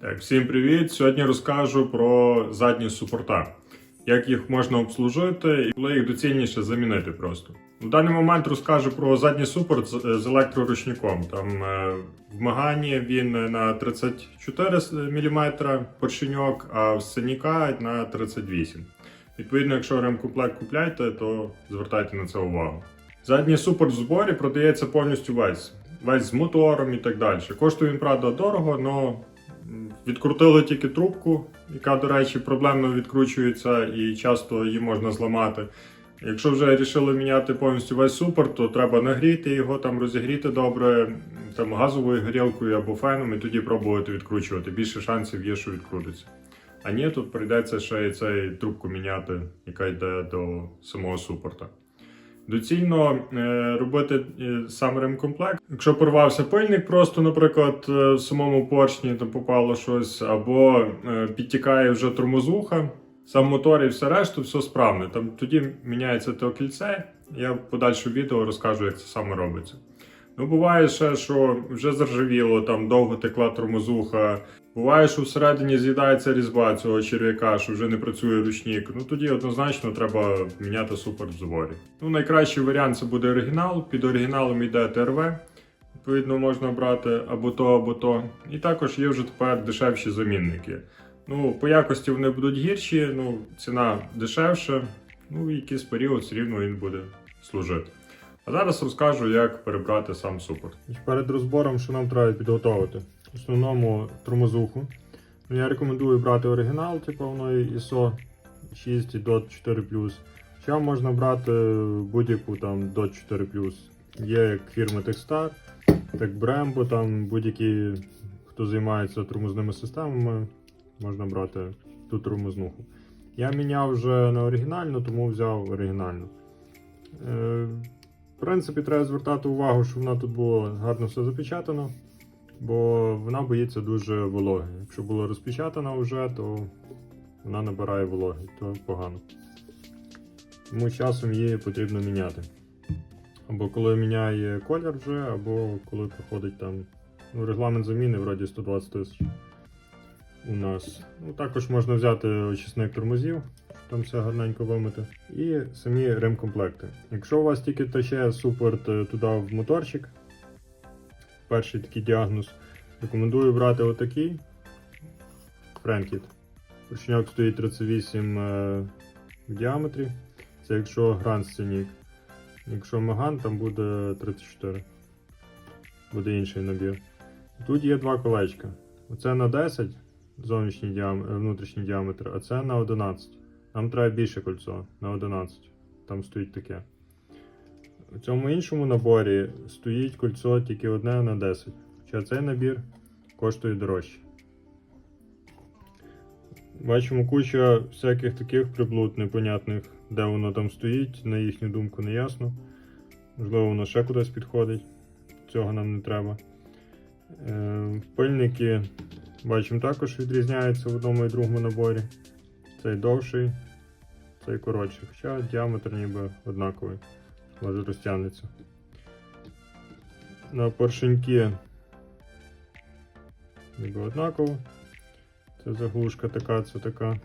Так, всім привіт! Сьогодні розкажу про задні супорта. Як їх можна обслужити і коли їх доцільніше замінити просто. В даний момент розкажу про задній супорт з, електроручником. Там е, в Магані він на 34 мм поршеньок, а в Сеніка на 38 Відповідно, якщо ремкомплект купляєте, то звертайте на це увагу. Задній супорт в зборі продається повністю весь. Весь з мотором і так далі. Коштує він, правда, дорого, але відкрутили тільки трубку, яка, до речі, проблемно відкручується і часто її можна зламати. Якщо вже вирішили міняти повністю весь супорт, то треба нагріти його, там розігріти добре там, газовою горілкою або феном, і тоді пробувати відкручувати. Більше шансів є, що відкрутиться. А ні, тут прийдеться ще і цей трубку міняти, яка йде до самого супорта. Доцільно е, робити е, сам ремкомплект. Якщо порвався пильник, просто, наприклад, е, в самому поршні там попало щось, або підтікає вже тормозуха, сам мотор і все решту, все справне. Там тоді міняється те кільце. Я в подальшому відео розкажу, як це саме робиться. Ну, буває ще, що вже заржавіло, там довго текла тормозуха. Буває, що всередині з'їдається різьба цього черв'яка, що вже не працює ручник. Ну тоді однозначно треба міняти супорт в зворі. Ну, найкращий варіант це буде оригінал. Під оригіналом йде ТРВ. Відповідно, можна брати або то, або то. І також є вже тепер дешевші замінники. Ну, по якості вони будуть гірші, ну, ціна дешевша, ну і якийсь період все рівно він буде служити. А зараз розкажу, як перебрати сам супорт. Перед розбором, що нам треба підготувати. В основному тормозуху. Ну, я рекомендую брати оригінал, типу воно ISO 6 і DOT 4 Ще можна брати будь-яку там DOT 4 Є як фірма Techstar, так Brembo, там будь-які, хто займається тормозними системами, можна брати ту тормознуху. Я міняв вже на оригінальну, тому взяв оригінальну. В принципі, треба звертати увагу, щоб вона тут було гарно все запечатано, бо вона боїться дуже вологи. Якщо було розпечатано вже, то вона набирає вологи, то погано. Тому часом її потрібно міняти. Або коли міняє колір вже, або коли проходить там. Ну, регламент заміни вроді 120 тисяч у нас. Ну, також можна взяти очисник тормозів, там все гарненько вимити. І самі ремкомплекти. Якщо у вас тільки тече супорт е, туди в моторчик, перший такий діагноз, рекомендую брати отакий Френкіт. Поршеньок стоїть 38 е, в діаметрі. Це якщо гранд сценік. Якщо Маган, там буде 34. Буде інший набір. Тут є два колечка. Оце на 10 зовнішній діам... е, внутрішній діаметр, а це на 11. Нам треба більше кольцо на 11. Там стоїть таке. У цьому іншому наборі стоїть кольцо тільки одне на 10. Хоча цей набір коштує дорожче. Бачимо куча всяких таких приблуд непонятних, де воно там стоїть, на їхню думку не ясно. Можливо, воно ще кудись підходить. Цього нам не треба. Е, пильники бачимо також відрізняються в одному і другому наборі. Цей довший, цей коротший. Хоча діаметр ніби однаковий, може розтягнеться. На поршеньки ніби однаково. Це заглушка така, це така.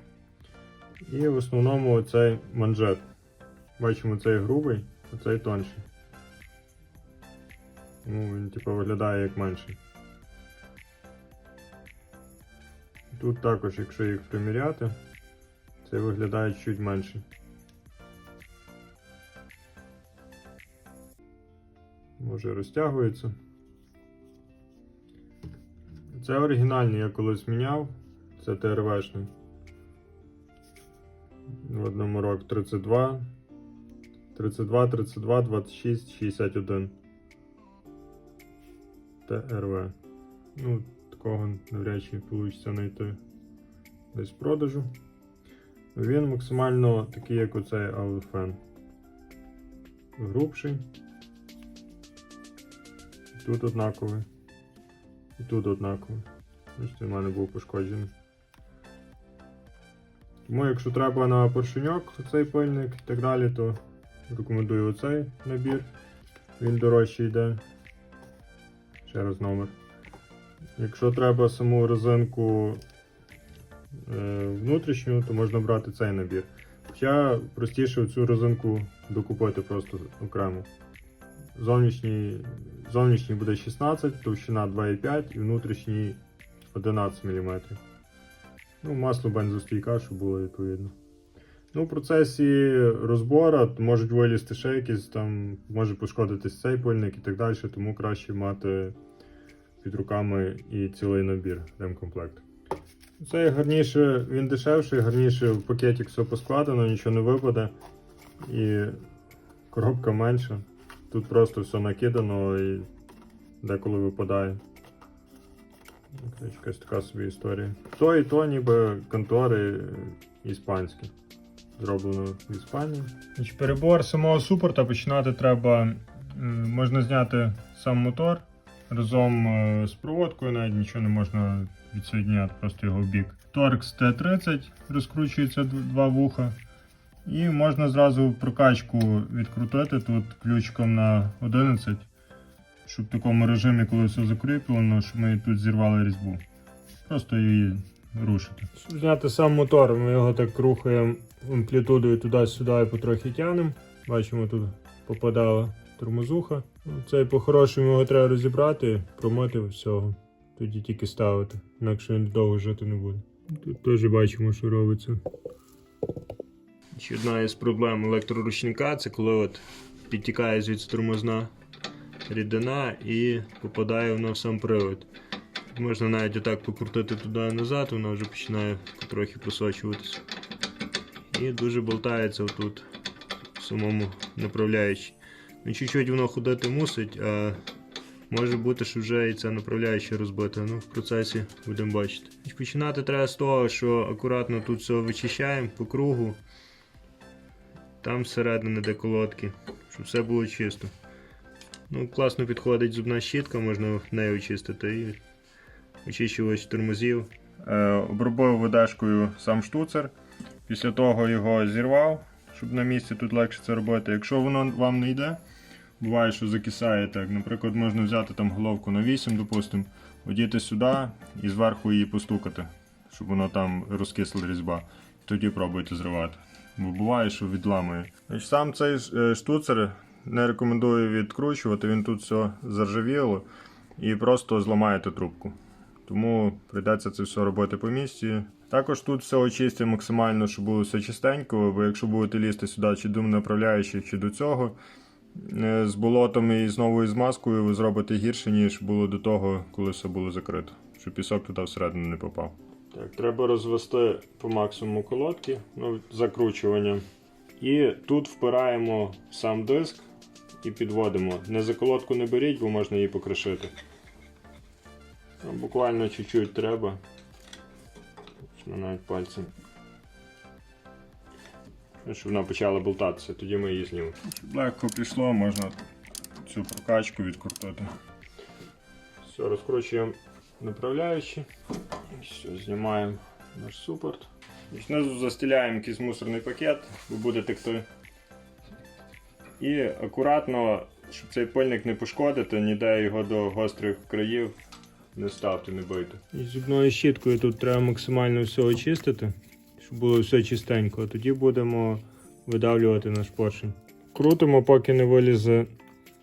І в основному оцей манжет. Бачимо, цей грубий, а цей тонший. Ну, він типу виглядає як менший. Тут також, якщо їх приміряти, це виглядає чуть менше. Може розтягується. Це оригінальний я колись міняв. Це ТРВшний. В одному рок 32, 32, 32, 26, 61. ТРВ. Ну, такого навряд чи вийде знайти десь в продажу. Він максимально такий, як оцей Алфен. Грубший. Тут однаковий. І тут однаковий. Бачите, в мене був пошкоджений. Тому, якщо треба на поршеньок цей пильник і так далі, то рекомендую оцей набір. Він дорожчий йде. Ще раз номер. Якщо треба саму резинку внутрішню, то можна брати цей набір. Хоча простіше цю резинку докупити просто окремо. Зовнішній, зовнішній буде 16, товщина 2,5 і внутрішній 11 мм. Ну, масло бензостійка, щоб було відповідно. Ну, в процесі розбору можуть вилізти ще якісь там, може пошкодитись цей пильник і так далі, тому краще мати під руками і цілий набір ремкомплект. Це гарніше, він дешевший, гарніше в пакеті все поскладено, нічого не випаде. І коробка менша. Тут просто все накидано і деколи випадає. Якась така собі історія. То і то ніби контори іспанські. Зроблено в Іспанії. Перебор самого супорта починати треба. Можна зняти сам мотор разом е, з проводкою, навіть нічого не можна відсоєдняти, просто його в бік. Торкс Т-30 розкручується два вуха. І можна зразу прокачку відкрутити тут ключиком на 11, щоб в такому режимі, коли все закріплено, щоб ми тут зірвали різьбу. Просто її рушити. Зняти сам мотор, ми його так рухаємо амплітудою туди-сюди і потрохи тягнемо. Бачимо, тут попадала тормозуха. Ну, Цей по-хорошому його треба розібрати, промити всього. Тоді тільки ставити, інакше він довго жити не буде. Тут теж бачимо, що робиться. Ще одна із проблем електроручника це коли от підтікає звідси тормозна рідина і попадає вона в сам привод. Можна навіть отак покрутити туди і назад, вона вже починає потрохи просочуватися. І дуже болтається отут в самому направляючі. Ну, чуть-чуть воно ходити мусить, а може бути, що вже і ця направляюча розбита. Ну, в процесі будемо бачити. Починати треба з того, що акуратно тут все вичищаємо по кругу. Там всередині де колодки, щоб все було чисто. Ну, класно підходить зубна щітка, можна нею очистити і очищувач тормозів. Е, обробив видашкою сам штуцер. Після того його зірвав, щоб на місці тут легше це робити. Якщо воно вам не йде, буває, що закисає так. Наприклад, можна взяти там головку на 8, допустимо, одіти сюди і зверху її постукати, щоб воно там розкисла різьба. Тоді пробуйте зривати. Бо буває, що відламує. Сам цей е, штуцер не рекомендую відкручувати, він тут все заржавіло і просто зламаєте трубку. Тому прийдеться це все робити по місці. Також тут все очистимо максимально, щоб було все чистенько, бо якщо будете лізти сюди чи до направляючих, чи до цього, з болотом і з новою змазкою ви зробите гірше, ніж було до того, коли все було закрито, щоб пісок туди всередину не попав. Так, треба розвести по максимуму колодки, ну, закручування. І тут впираємо сам диск і підводимо. Не за колодку не беріть, бо можна її покришити. Ну, Буквально чуть-чуть треба. Навіть пальцем. Щоб вона почала болтатися, тоді ми її знімемо. Щоб легко пішло, можна цю прокачку відкрутити. Все, розкручуємо направляючи. Все, знімаємо наш супорт. І Знизу застеляємо якийсь мусорний пакет, бо буде текти. І акуратно, щоб цей пильник не пошкодити, ніде його до гострих країв не ставте, не бийте. І зубною щіткою тут треба максимально все очистити, було все чистенько, а тоді будемо видавлювати наш поршень. Крутимо, поки не вилізе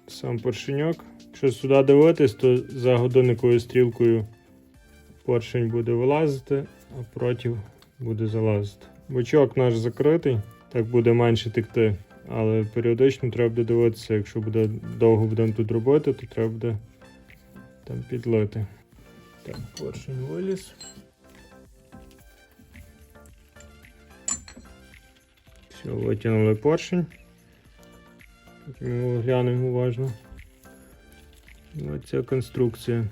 сам поршеньок. Якщо сюди дивитись, то за годинниковою стрілкою поршень буде вилазити, а проти буде залазити. Бочок наш закритий, так буде менше текти. Але періодично треба буде дивитися, якщо буде довго будемо тут робити, то треба буде там підлити. Так, поршень виліз. Все, витягнули поршень. Потім його глянемо уважно. Ось ця конструкція.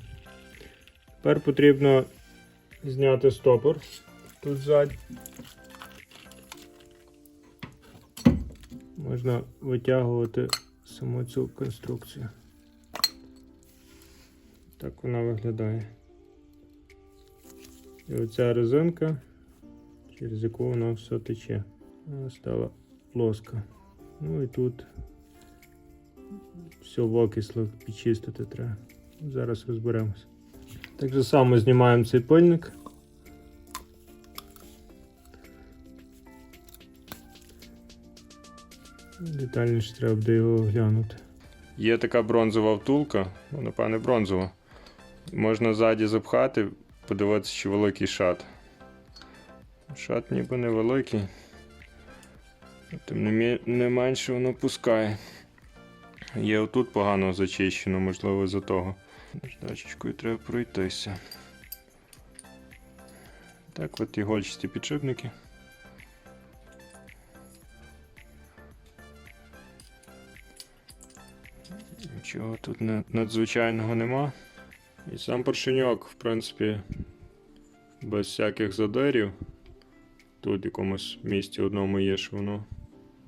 Тепер потрібно зняти стопор тут ззаді. Можна витягувати саму цю конструкцію. Так вона виглядає. І оця резинка, через яку воно все тече. Вона стала плоска. Ну і тут все в окисло підчистити треба. Зараз розберемось. Так же само знімаємо цей пильник. Детальніше треба буде його оглянути. Є така бронзова втулка, ну, напевне, бронзова. Можна ззаді запхати, подивитися, чи великий шат. Шат ніби невеликий. Тим не, менше воно пускає. Є отут погано зачищено, можливо, за того. Наждачечкою треба пройтися. Так, от ігольчасті підшипники. Нічого тут надзвичайного нема. І сам поршеньок, в принципі, без всяких задирів. Тут в якомусь місці одному є, що воно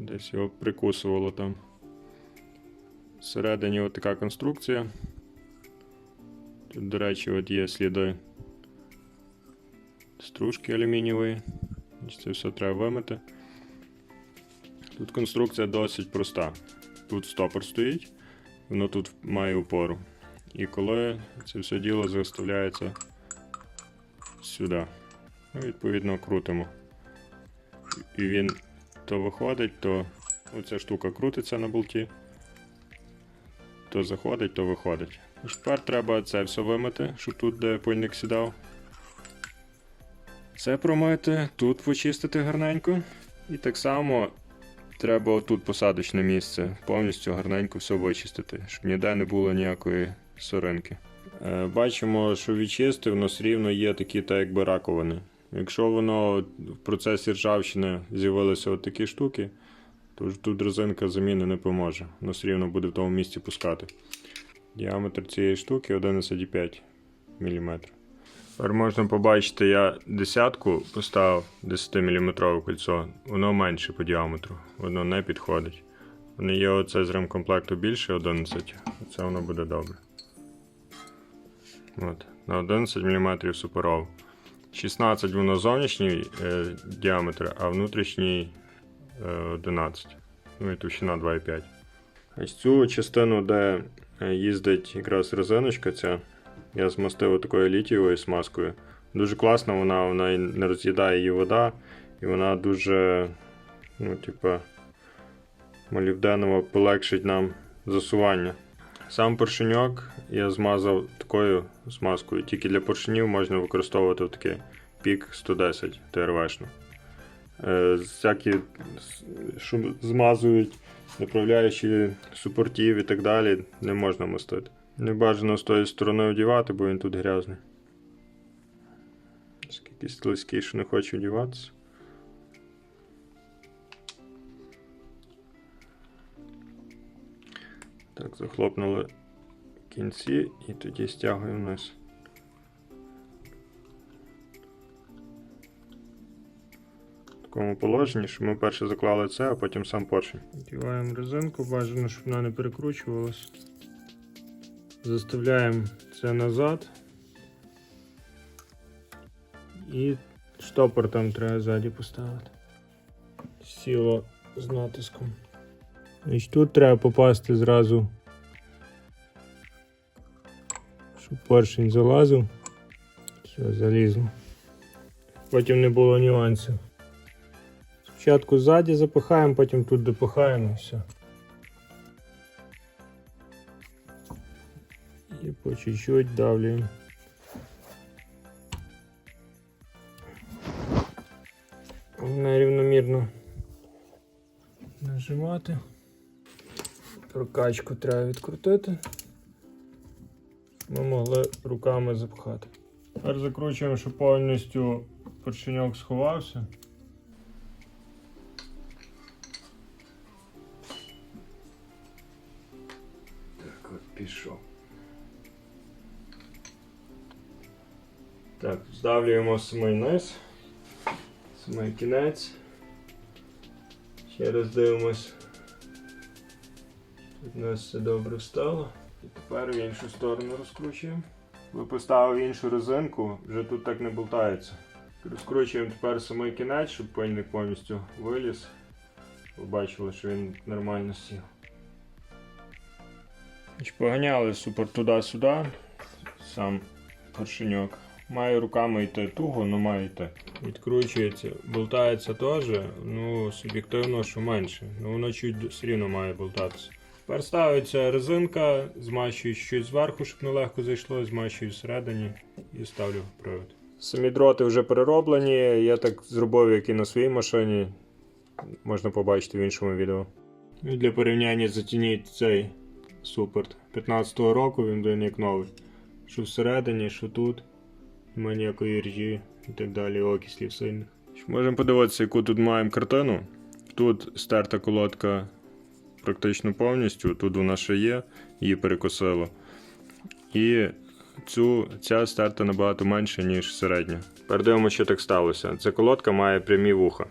десь його прикусувало там. Всередині от така конструкція. Тут, до речі, от є сліди стружки алюмінієвої. Це все треба вимити. Тут конструкція досить проста. Тут стопор стоїть, воно тут має опору. І коли це все діло заставляється сюди, ну, відповідно крутимо. І він то виходить, то оця штука крутиться на болті, то заходить, то виходить. Тепер треба це все вимити, щоб тут, де пильник сідав. Це промити, тут почистити гарненько. І так само треба отут посадочне місце, повністю гарненько все вичистити, щоб ніде не було ніякої соринки. Е, Бачимо, що відчистив, воно все рівно є такі, так якби раковини. Якщо воно в процесі ржавчини з'явилися такі штуки, то тут резинка заміни не поможе. Воно все рівно буде в тому місці пускати. Діаметр цієї штуки 11,5 мм. Тепер можна побачити, я десятку поставив 10-мм кольцо, воно менше по діаметру, воно не підходить. Воно є оце з ремкомплекту більше 11, це воно буде добре. От, на 11 мм суперов. 16 воно зовнішній е, діаметр, а внутрішній е, 11. Ну і товщина 2,5. Ось цю частину, де е, їздить якраз резиночка ця, я змастив такою літієвою смазкою. Дуже класна вона, вона не роз'їдає її вода, і вона дуже, ну, типа, молівденово полегшить нам засування. Сам поршеньок я змазав такою смазкою. Тільки для поршнів можна використовувати такий пік 110 ТРВшну. Е, всякі, що змазують, направляючи супортів і так далі, не можна мастити. Не бажано з тої сторони одівати, бо він тут грязний. Скільки слизький, що не хоче одіватися. Так, захлопнули кінці і тоді стягуємо вниз. В такому положенні, що ми перше заклали це, а потім сам поршень. Діваємо резинку, бажано, щоб вона не перекручувалась. Заставляємо це назад. І штопор там треба ззаді поставити. Сіло з натиском. Значить, тут треба попасти зразу, щоб поршень залазив. Все, залізло. Потім не було нюансів. Спочатку ззаді запихаємо, потім тут допихаємо і все. І по чуть-чуть давлюємо. Головне рівномірно нажимати. Прокачку треба відкрутити. Ми могли руками запхати. Тепер закручуємо, щоб повністю поршеньок сховався. Так, от пішов. Так, здавлюємо самий низ, самий кінець. Ще раз дивимось. Тут у нас все добре встало. І тепер в іншу сторону розкручуємо. Ви поставив іншу резинку, вже тут так не болтається. Розкручуємо тепер самий кінець, щоб пильник повністю виліз. Ви бачили, що він нормально сів. Поганяли супер туди-сюди. Сам поршеньок. Має руками йти туго, але має йти. Відкручується, болтається теж, ну суб'єктивно, що менше. Ну воно чуть все рівно має болтатися. Тепер ставиться резинка, змащую щось зверху, щоб нелегко зайшло, змащую всередині і ставлю привод. Самі дроти вже перероблені, я так зробив, як і на своїй машині. Можна побачити в іншому відео. І для порівняння затініть цей супорт 15-го року, він блин як новий. Що всередині, що тут. Немає ніякої ржі і так далі, окислів сильних. Можемо подивитися, яку тут маємо картину. Тут стерта колодка практично повністю, тут вона ще є, її перекосило. І цю, ця стерта набагато менше, ніж середня. Передивимо, що так сталося. Ця колодка має прямі вуха,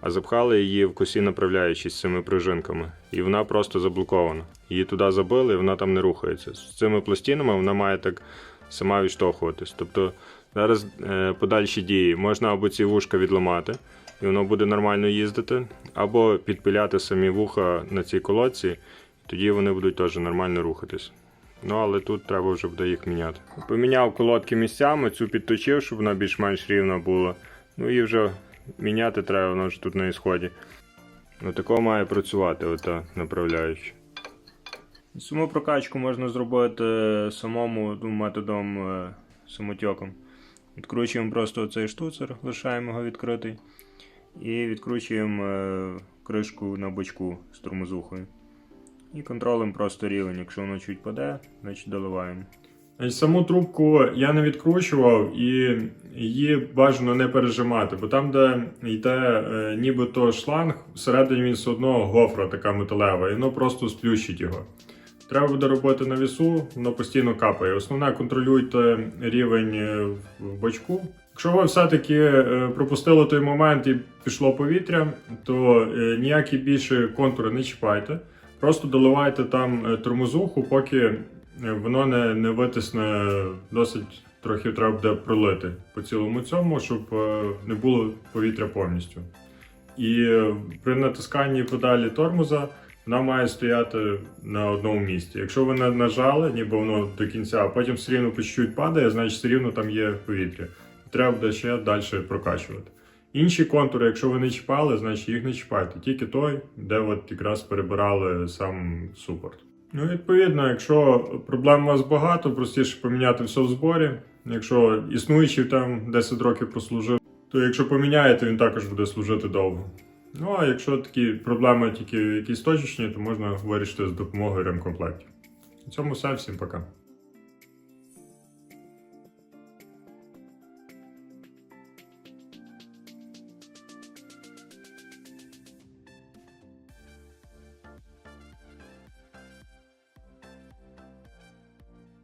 а запхали її в косі направляючись з цими пружинками, і вона просто заблокована. Її туди забили, і вона там не рухається. З цими пластинами вона має так сама відштовхуватись. Тобто зараз е, подальші дії можна або ці вушка відламати, і воно буде нормально їздити, або підпиляти самі вуха на цій колодці, тоді вони будуть теж нормально рухатись. Ну, але тут треба вже буде їх міняти. Поміняв колодки місцями, цю підточив, щоб вона більш-менш рівна була. Ну і вже міняти треба, воно ж тут на ісході. Ну, тако має працювати ота направляюча. Саму прокачку можна зробити самому ну, методом е, самотьоком. Відкручуємо просто цей штуцер, лишаємо його відкритий. І відкручуємо е, кришку на бочку з тормозухою. І контролем просто рівень. Якщо воно чуть паде, значить доливаємо. Саму трубку я не відкручував і її бажано не пережимати, бо там, де йде е, нібито шланг, всередині він все одно гофра така металева, і воно просто сплющить його. Треба буде робити на вісу, воно постійно капає. Основне контролюйте рівень е, в бачку. Якщо ви все-таки е, пропустили той момент і пішло повітря, то е, ніякі більше контури не чіпайте. Просто доливайте там е, тормозуху, поки воно не, не витисне досить трохи треба буде пролити по цілому цьому, щоб не було повітря повністю. І при натисканні педалі тормоза вона має стояти на одному місці. Якщо ви не нажали, ніби воно до кінця, а потім все рівно по чуть-чуть падає, значить все рівно там є повітря. Треба ще далі прокачувати. Інші контури, якщо ви не чіпали, значить їх не чіпайте. Тільки той, де от якраз перебирали сам супорт. Ну, відповідно, якщо проблем у вас багато, простіше поміняти все в зборі. Якщо існуючий там 10 років прослужив, то якщо поміняєте, він також буде служити довго. Ну а якщо такі проблеми тільки якісь точечні, то можна вирішити з допомогою ремкомплектів. На цьому все, всім пока.